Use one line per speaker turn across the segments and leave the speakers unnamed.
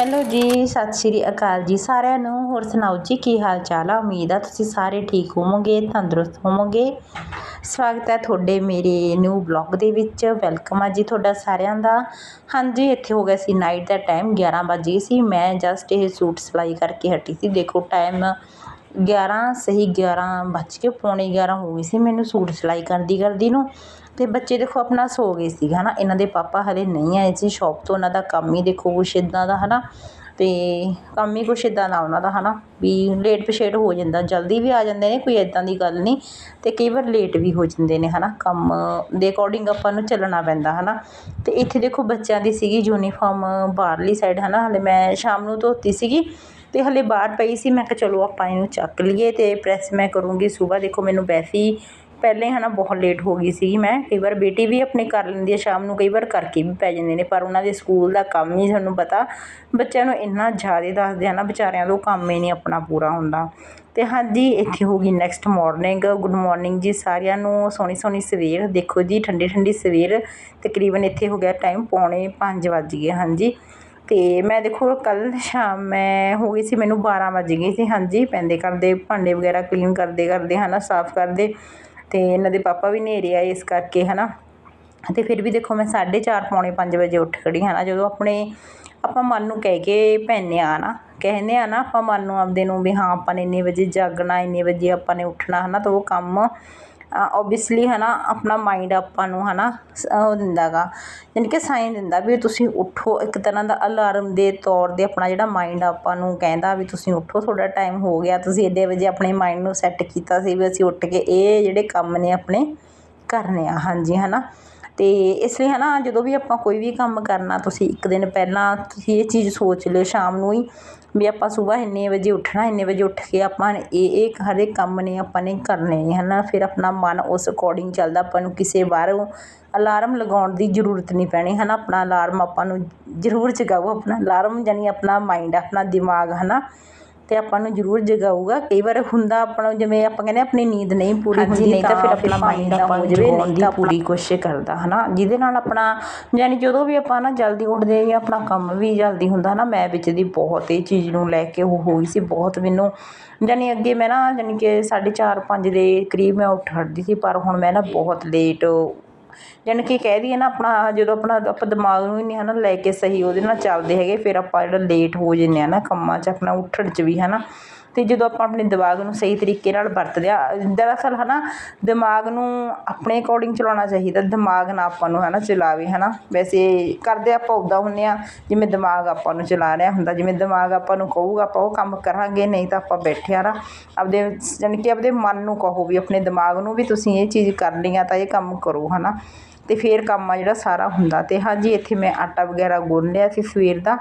Hello ਜੀ, ਸਤਿ ਸ਼੍ਰੀ ਅਕਾਲ ਜੀ ਸਾਰਿਆਂ ਨੂੰ। ਹੋਰ ਸੁਣਾਓ ਜੀ, ਕੀ ਹਾਲ ਚਾਲ ਆ? ਉਮੀਦ ਆ ਤੁਸੀਂ ਸਾਰੇ ਠੀਕ ਹੋਵੋਗੇ, ਤੰਦਰੁਸਤ ਹੋਵੋਗੇ। ਸਵਾਗਤ ਹੈ ਤੁਹਾਡੇ ਮੇਰੇ ਨਿਊ ਬਲੌਗ ਦੇ ਵਿੱਚ। ਵੈਲਕਮ ਆ ਜੀ ਤੁਹਾਡਾ ਸਾਰਿਆਂ ਦਾ। ਹਾਂਜੀ, ਇੱਥੇ ਹੋ ਗਿਆ ਸੀ ਨਾਈਟ ਦਾ ਟਾਈਮ 11 ਵਜੇ ਸੀ। ਮੈਂ ਜਸਟ ਇਹ ਸੂਟ ਸਿਲਾਈ ਕਰਕੇ ਹਟੀ ਸੀ। ਦੇਖੋ ਟਾਈਮ 11 ਸਹੀ 11 ਵੱਜ ਕੇ ਪੌਣੇ 11 ਹੋ ਗਈ ਸੀ ਮੈਨੂੰ ਸੂਟ ਸਿਲਾਈ ਕਰਦੀ ਕਰਦੀ ਨੂੰ। ਅਤੇ ਬੱਚੇ ਦੇਖੋ ਆਪਣਾ ਸੋ ਗਏ ਸੀ ਹੈ ਨਾ ਇਹਨਾਂ ਦੇ ਪਾਪਾ ਹਲੇ ਨਹੀਂ ਆਏ ਸੀ ਸ਼ੋਪ ਤੋਂ, ਉਹਨਾਂ ਦਾ ਕੰਮ ਹੀ ਦੇਖੋ ਕੁਛ ਇੱਦਾਂ ਦਾ ਹੈ ਨਾ ਅਤੇ ਕੰਮ ਹੀ ਕੁਛ ਇੱਦਾਂ ਦਾ ਉਹਨਾਂ ਦਾ ਹੈ ਨਾ ਵੀ ਲੇਟ ਪਛੇਟ ਹੋ ਜਾਂਦਾ, ਜਲਦੀ ਵੀ ਆ ਜਾਂਦੇ ਨੇ, ਕੋਈ ਇੱਦਾਂ ਦੀ ਗੱਲ ਨਹੀਂ। ਅਤੇ ਕਈ ਵਾਰ ਲੇਟ ਵੀ ਹੋ ਜਾਂਦੇ ਨੇ ਹੈ ਨਾ ਕੰਮ ਦੇ ਅਕੋਰਡਿੰਗ ਆਪਾਂ ਨੂੰ ਚੱਲਣਾ ਪੈਂਦਾ ਹੈ ਨਾ ਅਤੇ ਇੱਥੇ ਦੇਖੋ ਬੱਚਿਆਂ ਦੀ ਸੀਗੀ ਯੂਨੀਫਾਰਮ ਬਾਹਰਲੀ ਸਾਈਡ ਹੈ ਨਾ ਹਾਲੇ ਮੈਂ ਸ਼ਾਮ ਨੂੰ ਧੋਤੀ ਸੀਗੀ ਅਤੇ ਹਲੇ ਬਾਹਰ ਪਈ ਸੀ, ਮੈਂ ਕਿਹਾ ਚਲੋ ਆਪਾਂ ਇਹਨੂੰ ਚੱਕ ਲਈਏ ਅਤੇ ਪ੍ਰੈਸ ਮੈਂ ਕਰੂੰਗੀ, ਸਵੇਰ ਦੇਖੋ ਮੈਨੂੰ ਵੈਸੇ ਹੀ ਪਹਿਲੇ ਹੈ ਨਾ ਬਹੁਤ ਲੇਟ ਹੋ ਗਈ ਸੀ ਮੈਂ। ਕਈ ਵਾਰ ਬੇਟੀ ਵੀ ਆਪਣੇ ਕਰ ਲੈਂਦੀ ਹੈ ਸ਼ਾਮ ਨੂੰ ਕਈ ਵਾਰ ਕਰਕੇ ਵੀ ਪੈ ਜਾਂਦੇ ਨੇ, ਪਰ ਉਹਨਾਂ ਦੇ ਸਕੂਲ ਦਾ ਕੰਮ ਹੀ ਤੁਹਾਨੂੰ ਪਤਾ। ਬੱਚਿਆਂ ਨੂੰ ਇੰਨਾ ਜ਼ਿਆਦਾ ਦੱਸਦੇ ਆ ਨਾ, ਵਿਚਾਰਿਆਂ ਤੋਂ ਕੰਮ ਹੀ ਨਹੀਂ ਆਪਣਾ ਪੂਰਾ ਹੁੰਦਾ। ਅਤੇ ਹਾਂਜੀ, ਇੱਥੇ ਹੋ ਗਈ ਨੈਕਸਟ ਮੋਰਨਿੰਗ ਗੁੱਡ ਮੋਰਨਿੰਗ ਜੀ ਸਾਰਿਆਂ ਨੂੰ। ਸੋਹਣੀ ਸੋਹਣੀ ਸਵੇਰ। ਦੇਖੋ ਜੀ, ਠੰਡੀ ਠੰਡੀ ਸਵੇਰ। ਤਕਰੀਬਨ ਇੱਥੇ ਹੋ ਗਿਆ ਟਾਈਮ ਪੌਣੇ ਪੰਜ ਵੱਜ ਗਏ, ਹਾਂਜੀ। ਅਤੇ ਮੈਂ ਦੇਖੋ ਕੱਲ ਸ਼ਾਮ ਮੈਂ ਹੋ ਗਈ ਸੀ, ਮੈਨੂੰ 12 ਵੱਜ ਗਈ ਸੀ, ਹਾਂਜੀ। ਪੈਂਦੇ ਕਰਦੇ ਭਾਂਡੇ ਵਗੈਰਾ ਕਲੀਨ ਕਰਦੇ ਕਰਦੇ ਹੈ ਨਾ ਸਾਫ਼ ਕਰਦੇ। ਅਤੇ ਇਹਨਾਂ ਦੇ ਪਾਪਾ ਵੀ ਨੇਰੇ ਆਏ ਇਸ ਕਰਕੇ ਹੈ ਨਾ ਅਤੇ ਫਿਰ ਵੀ ਦੇਖੋ ਮੈਂ 4:30 ਪੌਣੇ ਪੰਜ ਵਜੇ ਉੱਠ ਖੜੀ ਨਾ, ਜਦੋਂ ਆਪਣੇ ਆਪਾਂ ਮਨ ਨੂੰ ਕਹਿ ਕੇ ਪੈਨੇ ਆ ਨਾ, ਕਹਿੰਦੇ ਹਾਂ ਨਾ ਆਪਾਂ ਮਨ ਨੂੰ ਆਪਦੇ ਨੂੰ ਵੀ ਹਾਂ ਆਪਾਂ ਨੇ ਇੰਨੇ ਵਜੇ ਜਾਗਣਾ, ਇੰਨੇ ਵਜੇ ਆਪਾਂ ਨੇ ਉੱਠਣਾ ਹੈ ਨਾ ਤਾਂ ਉਹ ਕੰਮ ਓਬੀਅਸਲੀ ਹੈ ਨਾ ਆਪਣਾ ਮਾਈਂਡ ਆਪਾਂ ਨੂੰ ਹੈ ਨਾ ਉਹ ਦਿੰਦਾ ਗਾ ਯਾਨੀ ਕਿ ਸਾਈਨ ਦਿੰਦਾ ਵੀ ਤੁਸੀਂ ਉੱਠੋ, ਇੱਕ ਤਰ੍ਹਾਂ ਦਾ ਅਲਾਰਮ ਦੇ ਤੌਰ 'ਤੇ ਆਪਣਾ ਜਿਹੜਾ ਮਾਈਂਡ ਆਪਾਂ ਨੂੰ ਕਹਿੰਦਾ ਵੀ ਤੁਸੀਂ ਉੱਠੋ ਤੁਹਾਡਾ ਟਾਈਮ ਹੋ ਗਿਆ, ਤੁਸੀਂ ਐਡੇ ਵਜੇ ਆਪਣੇ ਮਾਇੰਡ ਨੂੰ ਸੈੱਟ ਕੀਤਾ ਸੀ ਵੀ ਅਸੀਂ ਉੱਠ ਕੇ ਇਹ ਜਿਹੜੇ ਕੰਮ ਨੇ ਆਪਣੇ ਕਰਨੇ ਆ, ਹਾਂਜੀ ਹੈ ਨਾ ਅਤੇ ਇਸ ਲਈ ਹੈ ਨਾ ਜਦੋਂ ਵੀ ਆਪਾਂ ਕੋਈ ਵੀ ਕੰਮ ਕਰਨਾ, ਤੁਸੀਂ ਇੱਕ ਦਿਨ ਪਹਿਲਾਂ ਤੁਸੀਂ ਇਹ ਚੀਜ਼ ਸੋਚ ਲਿਓ, ਸ਼ਾਮ ਨੂੰ ਹੀ ਵੀ ਆਪਾਂ ਸਵੇਰ ਇੰਨੇ ਵਜੇ ਉੱਠਣਾ, ਇੰਨੇ ਵਜੇ ਉੱਠ ਕੇ ਆਪਾਂ ਇਹ ਇਹ ਹਰ ਇੱਕ ਕੰਮ ਨੇ ਆਪਾਂ ਨੇ ਕਰਨੇ ਨੇ ਹੈ ਨਾ ਫਿਰ ਆਪਣਾ ਮਨ ਉਸ ਅਕੋਰਡਿੰਗ ਚੱਲਦਾ, ਆਪਾਂ ਨੂੰ ਕਿਸੇ ਬਾਹਰੋਂ ਅਲਾਰਮ ਲਗਾਉਣ ਦੀ ਜ਼ਰੂਰਤ ਨਹੀਂ ਪੈਣੀ ਹੈ ਨਾ ਆਪਣਾ ਅਲਾਰਮ ਆਪਾਂ ਨੂੰ ਜ਼ਰੂਰ ਜਗਾਓ, ਆਪਣਾ ਅਲਾਰਮ ਯਾਨੀ ਆਪਣਾ ਮਾਈਂਡ ਆਪਣਾ ਦਿਮਾਗ ਹੈ ਨਾ ਤੇ ਆਪਾਂ ਨੂੰ ਜ਼ਰੂਰ ਜਗਾਊਗਾ। ਕਈ ਵਾਰ ਹੁੰਦਾ ਆਪਾਂ ਜਿਵੇਂ ਆਪਾਂ ਕਹਿੰਦੇ ਆਪਣੀ ਨੀਂਦ ਨਹੀਂ ਪੂਰੀ ਹੁੰਦੀ ਨਹੀਂ ਤਾਂ ਫਿਰ ਆਪਣਾ ਮਾਈਂਡ ਆਪਾਂ ਨੂੰ ਜਗਾਉਣ ਦੀ ਪੂਰੀ ਕੋਸ਼ਿਸ਼ ਕਰਦਾ ਹਨਾ? ਜਿਹਦੇ ਨਾਲ ਆਪਣਾ ਯਾਨੀ ਜਦੋਂ ਵੀ ਆਪਾਂ ਨਾ ਜਲਦੀ ਉੱਠਦੇ ਜਾਂ ਆਪਣਾ ਕੰਮ ਵੀ ਜਲਦੀ ਹੁੰਦਾ ਨਾ ਮੈਂ ਵਿੱਚ ਦੀ ਬਹੁਤ ਇਹ ਚੀਜ਼ ਨੂੰ ਲੈ ਕੇ ਉਹ ਹੋਈ ਸੀ ਬਹੁਤ ਮੈਨੂੰ ਯਾਨੀ ਅੱਗੇ ਮੈਂ ਨਾ ਯਾਨੀ ਕਿ 4:30 5 ਦੇ ਕਰੀਬ ਮੈਂ ਉੱਠ ਖੜਦੀ ਸੀ ਪਰ ਹੁਣ ਮੈਂ ਨਾ ਬਹੁਤ ਲੇਟ ਜਾਣੀ ਕਿ ਕਹਿ ਦਈਏ ਨਾ ਆਪਣਾ, ਜਦੋਂ ਆਪਣਾ, ਆਪਾਂ ਦਿਮਾਗ ਨੂੰ ਹੀ ਨਹੀਂ ਹਨਾ ਲੈ ਕੇ ਸਹੀ ਉਹਦੇ ਨਾਲ ਚੱਲਦੇ ਹੈਗੇ, ਫਿਰ ਆਪਾਂ ਜਿਹੜਾ ਲੇਟ ਹੋ ਜਾਂਦੇ ਹਾਂ ਨਾ ਕੰਮਾਂ 'ਚ, ਆਪਣਾ ਉੱਠਣ 'ਚ ਵੀ ਹੈ ਨਾ ਤੇ ਜਦੋਂ ਆਪਾਂ ਆਪਣੇ ਦਿਮਾਗ ਨੂੰ ਸਹੀ ਤਰੀਕੇ ਨਾਲ ਵਰਤਦੇ ਆ, ਦਰਅਸਲ ਹਨਾ, ਦਿਮਾਗ ਨੂੰ ਆਪਣੇ ਅਕੋਰਡਿੰਗ ਚਲਾਉਣਾ ਚਾਹੀਦਾ, ਦਿਮਾਗ ਨਾ ਆਪਾਂ ਨੂੰ ਹਨਾ ਚਲਾਵੇ ਹਨਾ। ਵੈਸੇ ਕਰਦੇ ਆਪਾਂ ਉੱਦਾਂ ਹੁੰਨੇ ਆ, ਜਿਵੇਂ ਦਿਮਾਗ ਆਪਾਂ ਨੂੰ ਚਲਾ ਰਿਹਾ ਹੁੰਦਾ, ਜਿਵੇਂ ਦਿਮਾਗ ਆਪਾਂ ਨੂੰ ਕਹੂਗਾ ਆਪਾਂ ਉਹ ਕੰਮ ਕਰਾਂਗੇ, ਨਹੀਂ ਤਾਂ ਆਪਾਂ ਬੈਠੇ ਆ ਨਾ। ਆਪਦੇ ਯਾਨੀ ਕਿ ਆਪਦੇ ਮਨ ਨੂੰ ਕਹੋ ਵੀ ਆਪਣੇ ਦਿਮਾਗ ਨੂੰ ਵੀ ਤੁਸੀਂ ਇਹ ਚੀਜ਼ ਕਰਨੀ ਆ ਤਾਂ ਇਹ ਕੰਮ ਕਰੋ ਹਨਾ। ਤੇ ਫਿਰ ਕੰਮ ਆ ਜਿਹੜਾ ਸਾਰਾ ਹੁੰਦਾ ਤੇ ਹਾਂਜੀ, ਇੱਥੇ ਮੈਂ ਆਟਾ ਵਗੈਰਾ ਗੁੰਨ ਲਿਆ ਸੀ ਸਵੇਰ ਦਾ।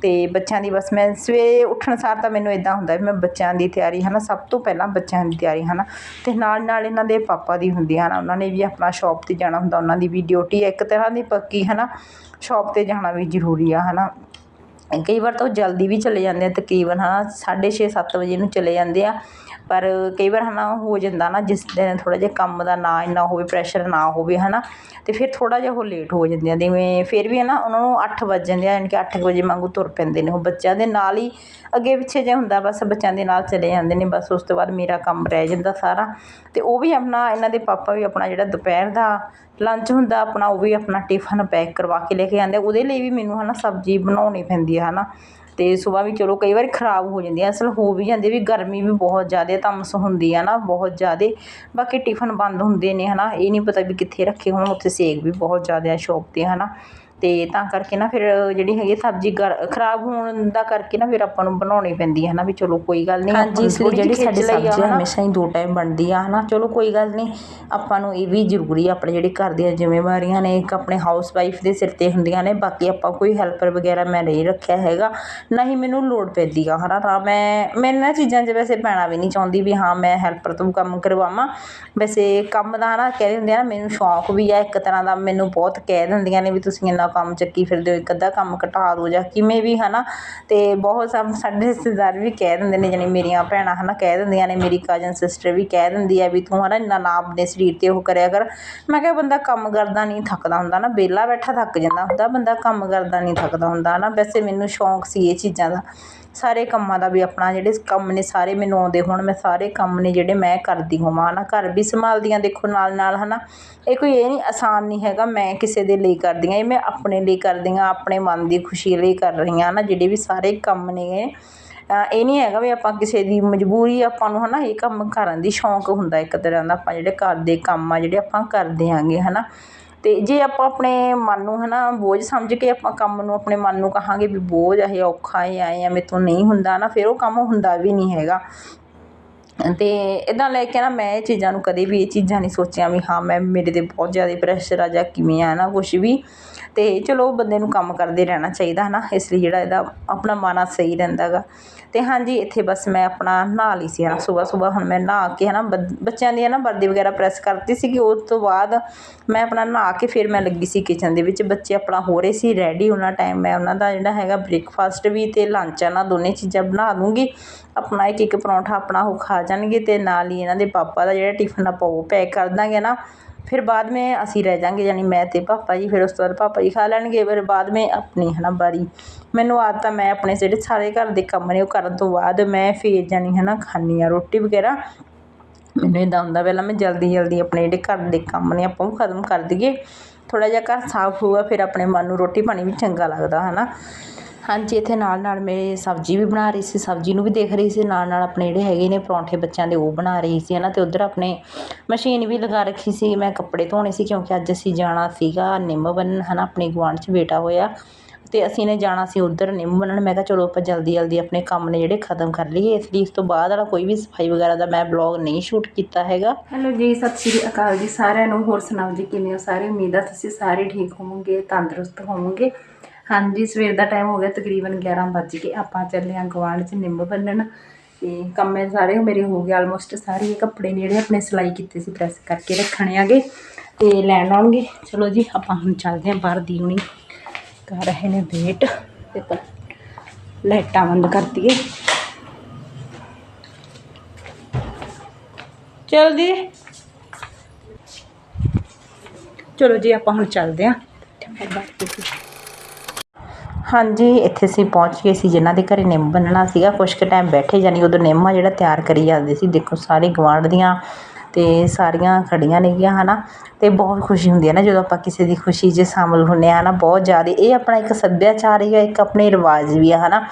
ਅਤੇ ਬੱਚਿਆਂ ਦੀ ਬਸ ਮੈਂ ਸਵੇਰੇ ਉੱਠਣ ਸਾਰ ਤਾਂ ਮੈਨੂੰ ਇੱਦਾਂ ਹੁੰਦਾ ਵੀ ਮੈਂ ਬੱਚਿਆਂ ਦੀ ਤਿਆਰੀ ਹੈ ਨਾ ਸਭ ਤੋਂ ਪਹਿਲਾਂ ਬੱਚਿਆਂ ਦੀ ਤਿਆਰੀ ਹੈ ਨਾ ਅਤੇ ਨਾਲ ਨਾਲ ਇਹਨਾਂ ਦੇ ਪਾਪਾ ਦੀ ਹੁੰਦੀ ਹੈ ਨਾ ਉਹਨਾਂ ਨੇ ਵੀ ਆਪਣਾ ਸ਼ੋਪ ਤੇ ਜਾਣਾ ਹੁੰਦਾ, ਉਹਨਾਂ ਦੀ ਵੀ ਡਿਊਟੀ ਇੱਕ ਤਰ੍ਹਾਂ ਦੀ ਪੱਕੀ ਹੈ ਨਾ ਸ਼ੋਪ ਤੇ ਜਾਣਾ ਵੀ ਜ਼ਰੂਰੀ ਆ ਹੈ ਨਾ ਕਈ ਵਾਰ ਤਾਂ ਉਹ ਜਲਦੀ ਵੀ ਚਲੇ ਜਾਂਦੇ ਆ, ਤਕਰੀਬਨ ਹੈ ਨਾ ਸਾਢੇ ਛੇ, ਸੱਤ ਵਜੇ ਨੂੰ ਚਲੇ ਜਾਂਦੇ ਆ। ਪਰ ਕਈ ਵਾਰ ਹੈ ਹਨਾ ਹੋ ਜਾਂਦਾ ਨਾ ਜਿਸ ਦਿਨ ਥੋੜ੍ਹਾ ਜਿਹਾ ਕੰਮ ਦਾ ਨਾ ਇੰਨਾ ਹੋਵੇ ਪ੍ਰੈਸ਼ਰ ਨਾ ਹੋਵੇ ਹੈ ਨਾ ਅਤੇ ਫਿਰ ਥੋੜ੍ਹਾ ਜਿਹਾ ਉਹ ਲੇਟ ਹੋ ਜਾਂਦੇ ਆ। ਜਿਵੇਂ ਫਿਰ ਵੀ ਹੈ ਨਾ ਉਹਨਾਂ ਨੂੰ ਅੱਠ ਵੱਜ ਜਾਂਦੇ ਆ, ਯਾਨੀ ਕਿ 8 ਵਜੇ ਵਾਂਗੂ ਤੁਰ ਪੈਂਦੇ ਨੇ ਉਹ ਬੱਚਿਆਂ ਦੇ ਨਾਲ ਹੀ। ਅੱਗੇ ਪਿੱਛੇ ਜੇ ਹੁੰਦਾ, ਬਸ ਬੱਚਿਆਂ ਦੇ ਨਾਲ ਚਲੇ ਜਾਂਦੇ ਨੇ, ਬਸ ਉਸ ਤੋਂ ਬਾਅਦ ਮੇਰਾ ਕੰਮ ਰਹਿ ਜਾਂਦਾ ਸਾਰਾ। ਅਤੇ ਉਹ ਵੀ ਆਪਣਾ ਇਹਨਾਂ ਦੇ ਪਾਪਾ ਵੀ ਆਪਣਾ ਜਿਹੜਾ ਦੁਪਹਿਰ ਦਾ ਲੰਚ ਹੁੰਦਾ, ਆਪਣਾ ਉਹ ਵੀ ਆਪਣਾ ਟਿਫਨ ਪੈਕ ਕਰਵਾ ਕੇ ਲੈ ਕੇ ਆਉਂਦੇ ਉਹਦੇ ਲਈ ਵੀ ਮੈਨੂੰ ਹੈ ਨਾ ਸਬਜ਼ੀ ਬਣਾਉਣੀ ਪੈਂਦੀ ਹੈ ਹਨਾ। ਤੇ ਸਵੇਰ ਵੀ ਚਲੋ ਕਈ ਵਾਰੀ ਖਰਾਬ ਹੋ ਜਾਂਦੀ ਹੈ ਅਸਲ ਹੋ ਵੀ ਜਾਂਦੀ ਵੀ ਗਰਮੀ ਵੀ ਬਹੁਤ ਜ਼ਿਆਦਾ ਤਮਸ ਹੁੰਦੀ ਹੈ ਨਾ, ਬਹੁਤ ਜ਼ਿਆਦਾ। ਬਾਕੀ ਟਿਫਨ ਬੰਦ ਹੁੰਦੇ ਨੇ ਹਨਾ। ਇਹ ਨਹੀਂ ਪਤਾ ਵੀ ਕਿੱਥੇ ਰੱਖੇ ਹੋਣ, ਉੱਥੇ ਸੇਕ ਵੀ ਬਹੁਤ ਜ਼ਿਆਦਾ ਆ ਸ਼ੌਪ 'ਤੇ ਹਨਾ। ਤੇ ਤਾਂ ਕਰਕੇ ਨਾ ਫਿਰ ਜਿਹੜੀ ਹੈਗੀ ਸਬਜ਼ੀ ਖਰਾਬ ਹੋਣ ਦਾ ਕਰਕੇ ਨਾ ਫਿਰ ਆਪਾਂ ਨੂੰ ਬਣਾਉਣੀ ਪੈਂਦੀ ਹੈ ਨਾ ਵੀ ਚਲੋ ਕੋਈ ਗੱਲ ਨਹੀਂ
ਹਾਂਜੀ ਇਸ ਲਈ ਜਿਹੜੀ ਸਾਡੀ ਸਬਜ਼ੀ
ਹਮੇਸ਼ਾ ਹੀ ਦੋ ਟਾਈਮ ਬਣਦੀ ਆ ਹਨਾ। ਚਲੋ ਕੋਈ ਗੱਲ ਨਹੀਂ ਆਪਾਂ ਨੂੰ ਇਹ ਵੀ ਜ਼ਰੂਰੀ ਆ ਆਪਣੇ ਜਿਹੜੇ ਘਰ ਦੀਆਂ ਜ਼ਿੰਮੇਵਾਰੀਆਂ ਨੇ ਇੱਕ ਆਪਣੇ ਹਾਊਸ ਵਾਈਫ ਦੇ ਸਿਰ ਤੇ ਹੁੰਦੀਆਂ ਨੇ ਬਾਕੀ ਆਪਾਂ ਕੋਈ ਹੈਲਪਰ ਵਗੈਰਾ ਮੈਂ ਨਹੀਂ ਰੱਖਿਆ ਹੈਗਾ ਨਾ ਹੀ ਮੈਨੂੰ ਲੋੜ ਪੈਂਦੀ ਆ ਹਨਾ। ਤਾਂ ਮੈਂ ਮੈਂ ਇਹਨਾਂ ਚੀਜ਼ਾਂ 'ਚ ਵੈਸੇ ਪੈਣਾ ਵੀ ਨਹੀਂ ਚਾਹੁੰਦੀ ਵੀ ਹਾਂ ਮੈਂ ਹੈਲਪਰ ਤੋਂ ਕੰਮ ਕਰਵਾਵਾਂ। ਵੈਸੇ ਕੰਮ ਦਾ ਨਾ ਕਹਿੰਦੇ ਹੁੰਦੇ ਆ ਨਾ ਮੈਨੂੰ ਸ਼ੌਂਕ ਵੀ ਆ ਇੱਕ ਤਰ੍ਹਾਂ ਦਾ ਮੈਨੂੰ ਬਹੁਤ ਕਹਿ ਦਿੰਦੀਆਂ ਨੇ ਵੀ ਤੁਸੀਂ ਇੰਨਾ ਕੰਮ ਚੱਕੀ ਫਿਰਦੇ ਹੋ, ਇੱਕ ਅੱਧਾ ਕੰਮ ਘਟਾ ਦਿਓ ਜਾਂ ਕਿਵੇਂ ਵੀ ਹੈ ਨਾ ਅਤੇ ਬਹੁਤ ਸਾ, ਸਾਡੇ ਰਿਸ਼ਤੇਦਾਰ ਵੀ ਕਹਿ ਦਿੰਦੇ ਨੇ, ਜਾਣੀ ਮੇਰੀਆਂ ਭੈਣਾਂ ਹੈ ਨਾ ਕਹਿ ਦਿੰਦੀਆਂ ਨੇ, ਮੇਰੀ ਕਜ਼ਨ ਸਿਸਟਰ ਵੀ ਕਹਿ ਦਿੰਦੀ ਹੈ ਵੀ ਤੂੰ ਹੈ ਨਾ ਇੰਨਾ ਨਾ ਆਪਣੇ ਸਰੀਰ 'ਤੇ ਉਹ ਕਰਿਆ ਕਰ। ਮੈਂ ਕਿਹਾ ਬੰਦਾ ਕੰਮ ਕਰਦਾ ਨਹੀਂ, ਥੱਕਦਾ ਹੁੰਦਾ ਨਾ, ਵਿਹਲਾ ਬੈਠਾ ਥੱਕ ਜਾਂਦਾ ਹੁੰਦਾ, ਬੰਦਾ ਕੰਮ ਕਰਦਾ ਨਹੀਂ, ਥੱਕਦਾ ਹੁੰਦਾ ਹੈ ਨਾ ਵੈਸੇ ਮੈਨੂੰ ਸ਼ੌਂਕ ਸੀ ਇਹ ਚੀਜ਼ਾਂ ਦਾ। ਸਾਰੇ ਕੰਮਾਂ ਦਾ ਵੀ ਆਪਣਾ ਜਿਹੜੇ ਕੰਮ ਨੇ, ਸਾਰੇ ਮੈਨੂੰ ਆਉਂਦੇ ਹੋਣ, ਮੈਂ ਸਾਰੇ ਕੰਮ ਨੇ ਜਿਹੜੇ ਮੈਂ ਕਰਦੀ ਹੋਵਾਂ ਹੈ ਨਾ ਘਰ ਵੀ ਸੰਭਾਲਦੀ ਹਾਂ ਦੇਖੋ ਨਾਲ ਨਾਲ ਹੈ ਨਾ ਇਹ ਕੋਈ ਇਹ ਨਹੀਂ, ਆਸਾਨ ਨਹੀਂ ਹੈਗਾ, ਮੈਂ ਕਿਸੇ ਦੇ ਲਈ ਕਰਦੀ ਹਾਂ, ਇਹ ਮੈਂ ਆਪਣੇ ਲਈ ਕਰਦੀ ਹਾਂ ਆਪਣੇ ਮਨ ਦੀ ਖੁਸ਼ੀ ਲਈ ਕਰ ਰਹੀ ਹਾਂ ਨਾ ਜਿਹੜੇ ਵੀ ਸਾਰੇ ਕੰਮ ਨੇ ਇਹ ਨਹੀਂ ਹੈਗਾ ਵੀ ਆਪਾਂ ਕਿਸੇ ਦੀ ਮਜਬੂਰੀ, ਆਪਾਂ ਨੂੰ ਹੈ ਨਾ ਇਹ ਕੰਮ ਕਰਨ ਦੀ ਸ਼ੌਂਕ ਹੁੰਦਾ ਇੱਕ ਤਰ੍ਹਾਂ ਦਾ, ਆਪਾਂ ਜਿਹੜੇ ਘਰ ਦੇ ਕੰਮ ਆ, ਜਿਹੜੇ ਆਪਾਂ ਕਰਦੇ ਆਂਗੇ ਹੈ ਨਾ ਅਤੇ ਜੇ ਆਪਾਂ ਆਪਣੇ ਮਨ ਨੂੰ ਹੈ ਨਾ ਬੋਝ ਸਮਝ ਕੇ ਆਪਾਂ ਕੰਮ ਨੂੰ ਆਪਣੇ ਮਨ ਨੂੰ ਕਹਾਂਗੇ ਵੀ ਬੋਝ ਇਹ ਔਖਾ ਹੈ ਐਂ ਆ, ਮੇਰੇ ਤੋਂ ਨਹੀਂ ਹੁੰਦਾ ਨਾ ਫਿਰ ਉਹ ਕੰਮ ਹੁੰਦਾ ਵੀ ਨਹੀਂ ਹੈਗਾ। ਅਤੇ ਇੱਦਾਂ ਲੈ ਕੇ ਨਾ ਮੈਂ ਇਹ ਚੀਜ਼ਾਂ ਨੂੰ ਕਦੇ ਵੀ ਇਹ ਚੀਜ਼ਾਂ ਨਹੀਂ ਸੋਚੀਆਂ ਵੀ ਹਾਂ, ਮੈਂ ਮੇਰੇ 'ਤੇ ਬਹੁਤ ਜ਼ਿਆਦਾ ਪ੍ਰੈਸ਼ਰ ਆ ਜਾਂ ਕਿਵੇਂ ਆ ਨਾ ਕੁਛ ਵੀ। ਅਤੇ ਚਲੋ ਬੰਦੇ ਨੂੰ ਕੰਮ ਕਰਦੇ ਰਹਿਣਾ ਚਾਹੀਦਾ ਹੈ ਨਾ ਇਸ ਲਈ ਜਿਹੜਾ ਇਹਦਾ ਆਪਣਾ ਮਨ ਆ ਸਹੀ ਰਹਿੰਦਾ ਗਾ। ਅਤੇ ਹਾਂਜੀ, ਇੱਥੇ ਬਸ ਮੈਂ ਆਪਣਾ ਨਹਾ ਲਈ ਸੀ ਹੈ ਨਾ ਸੁਬਹਾ ਸੁਬਹਾ ਹੁਣ ਮੈਂ ਨਹਾ ਕੇ ਹੈ ਨਾ ਬ, ਬੱਚਿਆਂ ਦੀ ਹੈ ਨਾ ਵਰਦੀ ਵਗੈਰਾ ਪ੍ਰੈਸ ਕਰਤੀ ਸੀਗੀ ਉਸ ਤੋਂ ਬਾਅਦ ਮੈਂ ਆਪਣਾ ਨਹਾ ਕੇ ਫਿਰ ਮੈਂ ਲੱਗੀ ਸੀ ਕਿਚਨ ਦੇ ਵਿੱਚ, ਬੱਚੇ ਆਪਣਾ ਹੋ ਰਹੇ ਸੀ ਰੈਡੀ ਉਹਨਾਂ ਟਾਈਮ ਮੈਂ ਉਹਨਾਂ ਦਾ ਜਿਹੜਾ ਹੈਗਾ ਬ੍ਰੇਕਫਾਸਟ ਵੀ ਅਤੇ ਲੰਚ ਆ ਨਾ ਦੋਨੇ ਚੀਜ਼ਾਂ ਬਣਾ ਦੂੰਗੀ। ਆਪਣਾ ਇੱਕ ਇੱਕ ਪਰੌਂਠਾ ਆਪਣਾ ਉਹ ਖਾ ਜਾਣਗੇ ਅਤੇ ਨਾਲ ਹੀ ਇਹਨਾਂ ਦੇ ਪਾਪਾ ਦਾ ਜਿਹੜਾ ਟਿਫਨ ਆਪਾਂ ਉਹ ਪੈਕ ਕਰ ਦਾਂਗੇ ਨਾ ਫਿਰ ਬਾਅਦ ਮੇ ਅਸੀਂ ਰਹਿ ਜਾਂਗੇ, ਯਾਨੀ ਮੈਂ ਅਤੇ ਪਾਪਾ ਜੀ, ਫਿਰ ਉਸ ਤੋਂ ਬਾਅਦ ਪਾਪਾ ਜੀ ਖਾ ਲੈਣਗੇ, ਫਿਰ ਬਾਅਦ ਮੈਂ ਆਪਣੀ ਹੈ ਨਾ ਵਾਰੀ ਮੈਨੂੰ ਆਦਤ ਆ, ਮੈਂ ਆਪਣੇ ਜਿਹੜੇ ਸਾਰੇ ਘਰ ਦੇ ਕੰਮ ਨੇ ਉਹ ਕਰਨ ਤੋਂ ਬਾਅਦ ਮੈਂ ਫਿਰ ਜਾਣੀ ਹੈ ਨਾ ਖਾਂਦੀ ਹਾਂ ਰੋਟੀ ਵਗੈਰਾ। ਮੈਨੂੰ ਇੱਦਾਂ ਹੁੰਦਾ, ਪਹਿਲਾਂ ਮੈਂ ਜਲਦੀ ਜਲਦੀ ਆਪਣੇ ਜਿਹੜੇ ਘਰ ਦੇ ਕੰਮ ਨੇ ਆਪਾਂ ਉਹ ਖਤਮ ਕਰ ਦਈਏ। ਥੋੜ੍ਹਾ ਜਿਹਾ ਘਰ ਸਾਫ਼ ਹੋਊਗਾ, ਫਿਰ ਆਪਣੇ ਮਨ ਨੂੰ ਰੋਟੀ ਪਾਣੀ ਵੀ ਚੰਗਾ ਲੱਗਦਾ, ਹੈ ਨਾ। ਹਾਂਜੀ, ਇੱਥੇ ਨਾਲ ਨਾਲ ਮੇਰੇ ਸਬਜ਼ੀ ਵੀ ਬਣਾ ਰਹੀ ਸੀ, ਸਬਜ਼ੀ ਨੂੰ ਵੀ ਦੇਖ ਰਹੀ ਸੀ ਨਾਲ ਨਾਲ ਆਪਣੇ ਜਿਹੜੇ ਹੈਗੇ ਨੇ ਪਰੌਂਠੇ ਬੱਚਿਆਂ ਦੇ ਉਹ ਬਣਾ ਰਹੀ ਸੀ, ਹੈ ਨਾ ਅਤੇ ਉੱਧਰ ਆਪਣੇ ਮਸ਼ੀਨ ਵੀ ਲਗਾ ਰੱਖੀ ਸੀ, ਮੈਂ ਕੱਪੜੇ ਧੋਣੇ ਸੀ ਕਿਉਂਕਿ ਅੱਜ ਅਸੀਂ ਜਾਣਾ ਸੀਗਾ ਨਿੰਮ ਬੰਨ੍ਹਣ, ਹੈ ਨਾ, ਆਪਣੇ ਗੁਆਂਢ 'ਚ ਬੇਟਾ ਹੋਇਆ ਅਤੇ ਅਸੀਂ ਨੇ ਜਾਣਾ ਸੀ ਉੱਧਰ ਨਿੰਮ ਬੰਨਣ ਮੈਂ ਕਿਹਾ ਚਲੋ ਆਪਾਂ ਜਲਦੀ ਜਲਦੀ ਆਪਣੇ ਕੰਮ ਨੇ ਜਿਹੜੇ ਖਤਮ ਕਰ ਲਈਏ, ਇਸ ਲਈ ਇਸ ਤੋਂ ਬਾਅਦ ਵਾਲਾ ਕੋਈ ਵੀ ਸਫ਼ਾਈ ਵਗੈਰਾ ਦਾ ਮੈਂ ਬਲੌਗ ਨਹੀਂ ਸ਼ੂਟ ਕੀਤਾ ਹੈਗਾ।
ਹੈਲੋ ਜੀ, ਸਤਿ ਸ਼੍ਰੀ ਅਕਾਲ ਜੀ ਸਾਰਿਆਂ ਨੂੰ, ਹੋਰ ਸੁਣਾਓ ਜੀ ਕਿਵੇਂ ਹੋ? ਸਾਰੇ ਉਮੀਦ ਆ ਤੁਸੀਂ ਸਾਰੇ ਠੀਕ ਹੋਵੋਗੇ, ਤੰਦਰੁਸਤ ਹੋਵੋਗੇ। ਹਾਂਜੀ, ਸਵੇਰ ਦਾ ਟਾਈਮ ਹੋ ਗਿਆ, ਤਕਰੀਬਨ 11 ਵੱਜ ਗਏ। ਆਪਾਂ ਚੱਲੇ ਹਾਂ ਗਵਾਂਢ 'ਚ ਨਿੰਮ ਬੰਨਣ। ਤੇ ਕੰਮੇ ਸਾਰੇ ਮੇਰੇ ਹੋ ਗਏ ਆਲਮੋਸਟ ਸਾਰੇ ਇਹ ਕੱਪੜੇ ਨੇ ਜਿਹੜੇ ਆਪਣੇ ਸਿਲਾਈ ਕੀਤੇ ਸੀ ਪ੍ਰੈਸ ਕਰਕੇ ਰੱਖਣੇ ਆਗੇ ਤੇ ਲੈਣ ਆਉਣਗੇ। ਚਲੋ ਜੀ, ਆਪਾਂ ਹੁਣ ਚੱਲਦੇ ਹਾਂ ਬਾਹਰ ਦੀ ਹੁਣੀ। ਕਰ ਰਹੇ ਨੇ ਵੇਟ ਤੇ ਪਰ ਲਾਈਟਾਂ ਬੰਦ ਕਰ ਦਈਏ। ਚਲ ਦੀ ਚਲੋ ਜੀ, ਆਪਾਂ ਹੁਣ ਚੱਲਦੇ ਹਾਂ।
ਹਾਂਜੀ, ਇੱਥੇ ਅਸੀਂ ਪਹੁੰਚ ਗਏ ਸੀ, ਜਿਨ੍ਹਾਂ ਦੇ ਘਰ ਨਿੰਮ ਬੰਨਣਾ ਸੀਗਾ। ਕੁਛ ਕੁ ਟਾਈਮ ਬੈਠੇ ਯਾਨੀ ਉਦੋਂ ਨਿੰਮ ਆ ਜਿਹੜਾ ਤਿਆਰ ਕਰੀ ਜਾਂਦੇ ਸੀ। ਦੇਖੋ, ਸਾਰੇ ਗੁਆਂਢ ਦੀਆਂ ਅਤੇ ਸਾਰੀਆਂ ਖੜ੍ਹੀਆਂ ਨੇਗੀਆਂ ਹੈ ਨਾ ਅਤੇ ਬਹੁਤ ਖੁਸ਼ੀ ਹੁੰਦੀ ਹੈ ਨਾ ਜਦੋਂ ਆਪਾਂ ਕਿਸੇ ਦੀ ਖੁਸ਼ੀ 'ਚ ਸ਼ਾਮਿਲ ਹੁੰਦੇ ਹਾਂ ਹੈ ਨਾ ਬਹੁਤ ਜ਼ਿਆਦਾ, ਇਹ ਆਪਣਾ ਇੱਕ ਸੱਭਿਆਚਾਰ ਹੀ ਹੈ ਇੱਕ ਆਪਣੇ ਰਿਵਾਜ ਵੀ ਆ ਹੈ ਨਾ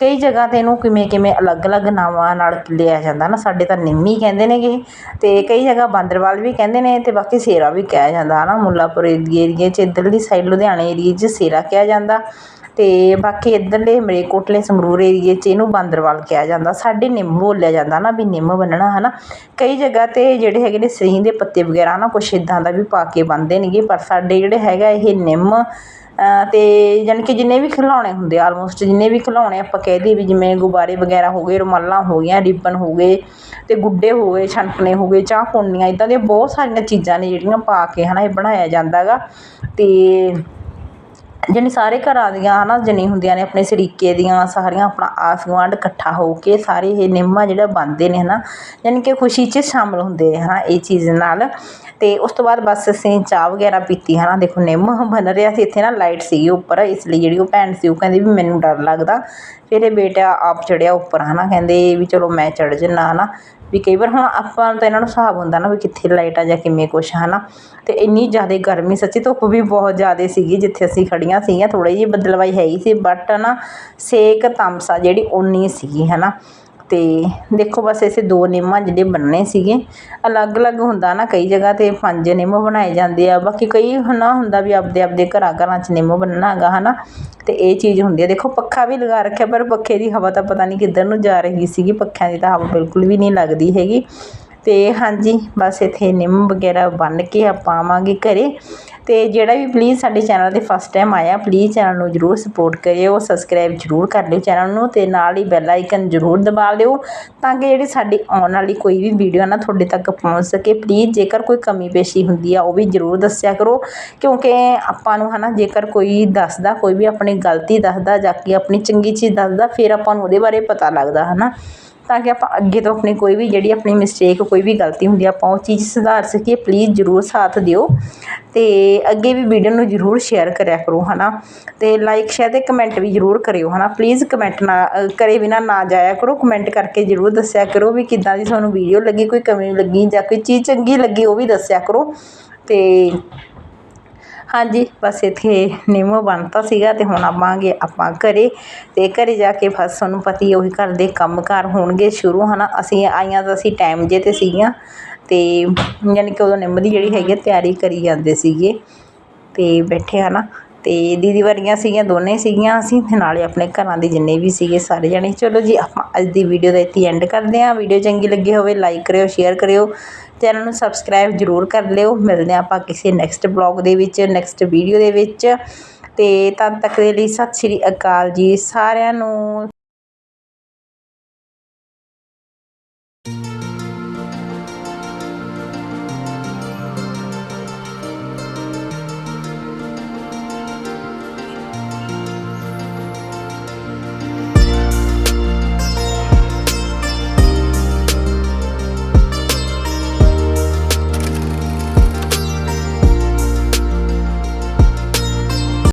ਕਈ ਜਗ੍ਹਾ 'ਤੇ ਇਹਨੂੰ ਕਿਵੇਂ ਕਿਵੇਂ ਅਲੱਗ-ਅਲੱਗ ਨਾਵਾਂ ਨਾਲ ਲਿਆ ਜਾਂਦਾ ਨਾ ਸਾਡੇ ਤਾਂ ਨਿੰਮੀ ਕਹਿੰਦੇ ਨੇਗੇ। ਅਤੇ ਕਈ ਜਗ੍ਹਾ ਬਾਂਦਰਵਾਲ ਵੀ ਕਹਿੰਦੇ ਨੇ ਅਤੇ ਬਾਕੀ ਸੇਰਾ ਵੀ ਕਿਹਾ ਜਾਂਦਾ ਹੈ ਨਾ ਮੁੱਲਾਪੁਰ ਏਰੀਏ 'ਚ ਇੱਧਰਲੀ ਸਾਈਡ ਲੁਧਿਆਣੇ ਏਰੀਏ 'ਚ ਸੇਰਾ ਕਿਹਾ ਜਾਂਦਾ। ਅਤੇ ਬਾਕੀ ਇੱਧਰਲੇ ਮਰੇਕੋਟਲੇ ਸੰਗਰੂਰ ਏਰੀਏ 'ਚ ਇਹਨੂੰ ਬਾਂਦਰਵਾਲ ਕਿਹਾ ਜਾਂਦਾ। ਸਾਡੇ ਨਿੰਮ ਬੋਲਿਆ ਜਾਂਦਾ ਨਾ ਵੀ ਨਿੰਮ ਬੰਨਣਾ ਹੈ ਨਾ ਕਈ ਜਗ੍ਹਾ 'ਤੇ ਜਿਹੜੇ ਹੈਗੇ ਨੇ ਸਹੀਂ ਦੇ ਪੱਤੇ ਵਗੈਰਾ ਨਾ ਕੁਛ ਇੱਦਾਂ ਦਾ ਵੀ ਪਾ ਕੇ ਬੰਨ੍ਹਦੇ ਨੇਗੇ, ਪਰ ਸਾਡੇ ਜਿਹੜੇ ਹੈਗਾ ਇਹ ਨਿੰਮ ਅਤੇ ਜਾਣੀ ਕਿ ਜਿੰਨੇ ਵੀ ਖਿਡੌਣੇ ਹੁੰਦੇ ਆਲਮੋਸਟ ਜਿੰਨੇ ਵੀ ਖਿਡੌਣੇ ਆਪਾਂ ਕਹਿ ਦਈਏ ਵੀ ਜਿਵੇਂ ਗੁਬਾਰੇ ਵਗੈਰਾ ਹੋ ਗਏ, ਰੁਮਾਲਾਂ ਹੋ ਗਈਆਂ, ਰਿਬਨ ਹੋ ਗਏ ਅਤੇ ਗੁੱਡੇ ਹੋ ਗਏ ਛਣਕਣੇ ਹੋ ਗਏ, ਚਾਹ ਪੂਨੀਆਂ ਇੱਦਾਂ ਦੀਆਂ ਬਹੁਤ ਸਾਰੀਆਂ ਚੀਜ਼ਾਂ ਨੇ ਜਿਹੜੀਆਂ ਪਾ ਕੇ ਹੈ ਨਾ ਇਹ ਬਣਾਇਆ ਜਾਂਦਾ ਗਾ ਅਤੇ ਜਾਣੀ ਸਾਰੇ ਘਰਾਂ ਦੀਆਂ ਹੈ ਨਾ ਜਿੰਨੀ ਹੁੰਦੀਆਂ ਨੇ ਆਪਣੇ ਸਰੀਕੇ ਦੀਆਂ, ਸਾਰੀਆਂ ਆਪਣਾ ਆਸ ਗੁਆਂਢ ਇਕੱਠਾ ਹੋ ਕੇ ਸਾਰੇ ਇਹ ਨਿੰਮਾਂ ਜਿਹੜਾ ਬੰਨ੍ਹਦੇ ਨੇ ਹੈ ਨਾ ਜਾਣੀ ਕਿ ਖੁਸ਼ੀ 'ਚ ਸ਼ਾਮਿਲ ਹੁੰਦੇ ਹੈ ਨਾ ਇਹ ਚੀਜ਼ ਨਾਲ। ਅਤੇ ਉਸ ਤੋਂ ਬਾਅਦ ਬਸ ਅਸੀਂ ਚਾਹ ਵਗੈਰਾ ਪੀਤੀ ਹੈ ਨਾ ਦੇਖੋ, ਨਿੰਮ ਬਣ ਰਿਹਾ ਸੀ, ਇੱਥੇ ਨਾ ਲਾਈਟ ਸੀਗੀ ਉੱਪਰ, ਇਸ ਲਈ ਜਿਹੜੀ ਉਹ ਭੈਣ ਸੀ, ਉਹ ਕਹਿੰਦੀ ਵੀ ਮੈਨੂੰ ਡਰ ਲੱਗਦਾ। ਫਿਰ ਇਹ ਬੇਟਾ ਆਪ ਚੜ੍ਹਿਆ ਉੱਪਰ ਹੈ ਨਾ ਕਹਿੰਦੇ ਵੀ ਚਲੋ ਮੈਂ ਚੜ੍ਹ ਜਾਂਦਾ ਹੈ ਨਾ ਵੀ ਕਈ ਵਾਰ ਹੁਣ ਆਪਾਂ ਨੂੰ ਤਾਂ ਇਹਨਾਂ ਨੂੰ ਹਿਸਾਬ ਹੁੰਦਾ ਨਾ ਵੀ ਕਿੱਥੇ ਲਾਈਟ ਆ ਜਾਂ ਕਿਵੇਂ ਕੁਛ ਹੈ ਨਾ ਅਤੇ ਇੰਨੀ ਜ਼ਿਆਦਾ ਗਰਮੀ, ਸੱਚੀ ਧੁੱਪ ਵੀ ਬਹੁਤ ਜ਼ਿਆਦਾ ਸੀਗੀ, ਜਿੱਥੇ ਅਸੀਂ ਖੜ੍ਹੀਆਂ ਸੀਗੀਆਂ। ਥੋੜ੍ਹੀ ਜਿਹੀ ਬੱਦਲਵਾਈ ਹੈਗੀ ਸੀ ਬਟ ਨਾ ਸੇਕ ਤਮਸਾ ਜਿਹੜੀ ਉਨੀ ਸੀਗੀ ਹੈ ਨਾ ਅਤੇ ਦੇਖੋ ਬਸ ਇਸੇ ਦੋ ਨਿੰਮਾਂ ਜਿਹੜੇ ਬੰਨਣੇ ਸੀਗੇ। ਅਲੱਗ-ਅਲੱਗ ਹੁੰਦਾ ਨਾ ਕਈ ਜਗ੍ਹਾ 'ਤੇ ਪੰਜ ਨਿੰਮ ਬਣਾਏ ਜਾਂਦੇ ਆ। ਬਾਕੀ ਕਈ ਨਾ ਹੁੰਦਾ ਵੀ ਆਪਦੇ ਆਪਦੇ ਘਰਾਂ ਘਰਾਂ 'ਚ ਨਿੰਮ ਬੰਨਣਾ ਹੈਗਾ ਹੈ ਨਾ ਅਤੇ ਇਹ ਚੀਜ਼ ਹੁੰਦੀ ਹੈ ਦੇਖੋ ਪੱਖਾ ਵੀ ਲਗਾ ਰੱਖਿਆ, ਪਰ ਪੱਖੇ ਦੀ ਹਵਾ ਤਾਂ ਪਤਾ ਨਹੀਂ ਕਿੱਧਰ ਨੂੰ ਜਾ ਰਹੀ ਸੀਗੀ। ਪੱਖਿਆਂ ਦੀ ਤਾਂ ਹਵਾ ਬਿਲਕੁਲ ਵੀ ਨਹੀਂ ਲੱਗਦੀ ਹੈਗੀ। ਤੇ ਹਾਂਜੀ, ਬਸ ਇੱਥੇ ਨਿੰਮ ਵਗੈਰਾ ਬੰਨ੍ਹ ਕੇ ਆਪਾਂ ਆਵਾਂਗੇ ਘਰ। ਤੇ ਜਿਹੜਾ ਵੀ ਪਲੀਜ਼ ਸਾਡੇ ਚੈਨਲ 'ਤੇ ਫਸਟ ਟਾਈਮ ਆਇਆ ਪਲੀਜ਼ ਚੈਨਲ ਨੂੰ ਜਰੂਰ ਸਪੋਰਟ ਕਰਿਓ ਸਬਸਕ੍ਰਾਈਬ ਜਰੂਰ ਕਰ ਲਿਓ ਚੈਨਲ ਨੂੰ ਤੇ ਨਾਲ ਹੀ ਬੈਲ ਆਈਕਨ ਜਰੂਰ ਦਬਾ ਲਿਓ ਤਾਂ ਕਿ ਜਿਹੜੀ ਸਾਡੀ ਆਉਣ ਵਾਲੀ ਕੋਈ ਵੀ ਵੀਡੀਓ ਨਾ ਤੁਹਾਡੇ ਤੱਕ ਪਹੁੰਚ ਸਕੇ। ਪਲੀਜ਼ ਜੇਕਰ ਕੋਈ ਕਮੀ ਪੇਸ਼ੀ ਹੁੰਦੀ ਆ, ਉਹ ਵੀ ਜਰੂਰ ਦੱਸਿਆ ਕਰੋ। ਕਿਉਂਕਿ ਆਪਾਂ ਨੂੰ ਹਨਾ, ਜੇਕਰ ਕੋਈ ਦੱਸਦਾ, ਕੋਈ ਵੀ ਆਪਣੀ ਗਲਤੀ ਦੱਸਦਾ ਜਾਂ ਕਿ ਆਪਣੀ ਚੰਗੀ ਚੀਜ਼ ਦੱਸਦਾ, ਫਿਰ ਆਪਾਂ ਨੂੰ ਉਹਦੇ ਬਾਰੇ ਪਤਾ ਲੱਗਦਾ, ਹਨਾ। ਤਾਂ ਕਿ ਆਪਾਂ ਅੱਗੇ ਤੋਂ ਆਪਣੀ ਕੋਈ ਵੀ ਜਿਹੜੀ ਆਪਣੀ ਮਿਸਟੇਕ ਕੋਈ ਵੀ ਗਲਤੀ ਹੁੰਦੀ ਆਪਾਂ ਉਹ ਚੀਜ਼ ਸੁਧਾਰ ਸਕੀਏ ਪਲੀਜ਼ ਜਰੂਰ ਸਾਥ ਦਿਓ। ਅਤੇ ਅੱਗੇ ਵੀ ਵੀਡੀਓ ਨੂੰ ਜਰੂਰ ਸ਼ੇਅਰ ਕਰਿਆ ਕਰੋ ਹੈ ਨਾ ਅਤੇ ਲਾਈਕ ਸ਼ੇਅਰ ਅਤੇ ਕਮੈਂਟ ਵੀ ਜਰੂਰ ਕਰਿਓ ਹੈ ਨਾ ਪਲੀਜ਼ ਕਮੈਂਟ ਨਾ ਕਰੇ ਬਿਨਾਂ ਨਾ ਜਾਇਆ ਕਰੋ। ਕਮੈਂਟ ਕਰਕੇ ਜਰੂਰ ਦੱਸਿਆ ਕਰੋ ਵੀ ਕਿੱਦਾਂ ਦੀ ਤੁਹਾਨੂੰ ਵੀਡੀਓ ਲੱਗੀ, ਕੋਈ ਕਮੀ ਲੱਗੀ ਜਾਂ ਕੋਈ ਚੀਜ਼ ਚੰਗੀ ਲੱਗੀ, ਉਹ ਵੀ ਦੱਸਿਆ ਕਰੋ। ਅਤੇ ਹਾਂਜੀ, ਬਸ ਇੱਥੇ ਨਿੰਮ ਬਣਤਾ ਸੀਗਾ ਤੇ ਹੁਣ ਆਵਾਂਗੇ ਆਪਾਂ ਘਰੇ ਤੇ ਘਰੇ ਜਾ ਕੇ ਬਸ ਤੁਹਾਨੂੰ ਪਤਾ ਹੀ ਉਹੀ ਘਰ ਦੇ ਕੰਮਕਾਰ ਹੋਣਗੇ ਸ਼ੁਰੂ, ਹਨਾ? ਅਸੀਂ ਆਈਆਂ ਤਾਂ ਅਸੀਂ ਟਾਈਮ ਜੇ ਤੇ ਸੀਗੀਆਂ ਤੇ ਯਾਨੀ ਕਿ ਉਦੋਂ ਨਿੰਮ ਦੀ ਜਿਹੜੀ ਹੈਗੀ ਆ ਤਿਆਰੀ ਕਰੀ ਜਾਂਦੇ ਸੀਗੇ ਤੇ ਬੈਠੇ, ਹਨਾ? ਤੇ ਦੀਦੀ ਵਰਗੀਆਂ ਸੀਗੀਆਂ, ਦੋਨੇ ਸੀਗੀਆਂ ਅਸੀਂ ਤੇ ਨਾਲੇ ਆਪਣੇ ਘਰਾਂ ਦੇ ਜਿੰਨੇ ਵੀ ਸੀਗੇ ਸਾਰੇ ਜਣੇ। ਚਲੋ ਜੀ, ਆਪਾਂ ਅੱਜ ਦੀ ਵੀਡੀਓ ਦਾ ਇੱਥੇ ਐਂਡ ਕਰਦੇ ਹਾਂ। ਵੀਡੀਓ ਚੰਗੀ ਲੱਗੀ ਹੋਵੇ ਲਾਈਕ ਕਰਿਓ ਸ਼ੇਅਰ ਕਰਿਓ ਚੈਨਲ ਨੂੰ ਸਬਸਕ੍ਰਾਈਬ ਜਰੂਰ ਕਰ ਲਿਓ। ਮਿਲਦੇ ਹਾਂ ਆਪਾਂ ਕਿਸੇ ਨੈਕਸਟ ਬਲੌਗ ਦੇ ਵਿੱਚ ਨੈਕਸਟ ਵੀਡੀਓ ਦੇ ਵਿੱਚ। ਅਤੇ ਤਦ ਤੱਕ ਦੇ ਲਈ ਸਤਿ ਸ਼੍ਰੀ ਅਕਾਲ ਜੀ ਸਾਰਿਆਂ ਨੂੰ।